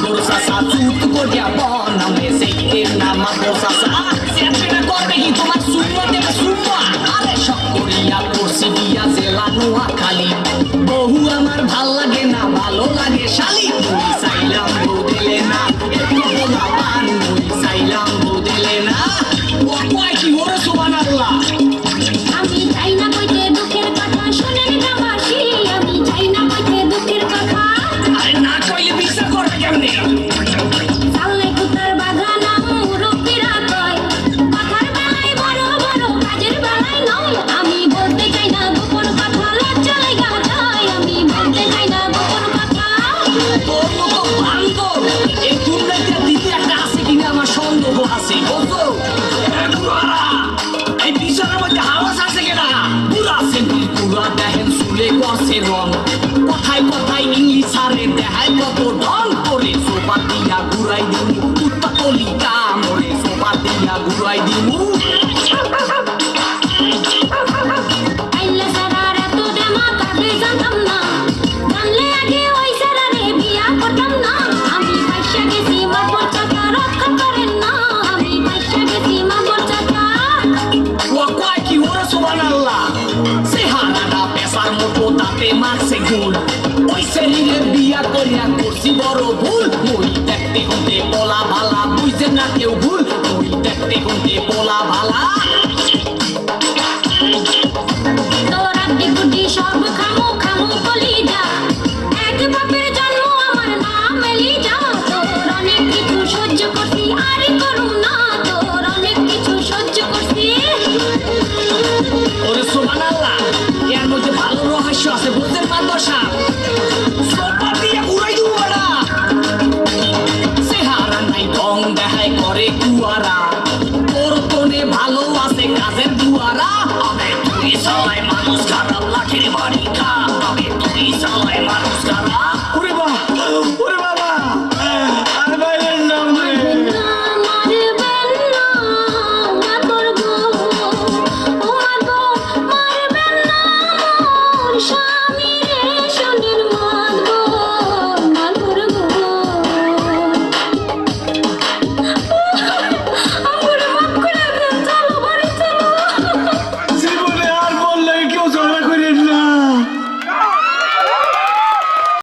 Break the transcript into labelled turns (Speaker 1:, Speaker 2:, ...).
Speaker 1: Magrosa sa tut ko dia bona me se na magrosa sa se atira korbe ki tomar summa de summa আরে shock করিয়া পড়ছি দিয়া জেলানো আকালি বহু আমার ভালো লাগে না ভালো লাগে শালি রং কথায় কথায় ইংলিশ আরে দেখায় কত ঢং করে সোপা দিয়া ঘুরাই দিন উত্তা কলিকা প্রেমার সে গুণ ওই শরীরে বিয়া করিয়া করছি বড় ভুল। ওই দেখতে হতে বলা ভালা বুঝছে না কেউ ভুল। ওই দেখতে হতে বলা ভালা।
Speaker 2: সহ্য করতে
Speaker 1: দুয়ারা। তোর কোনে ভালো আছে কাজের দুয়ারা। তুই সবাই মানুষ খারাপ।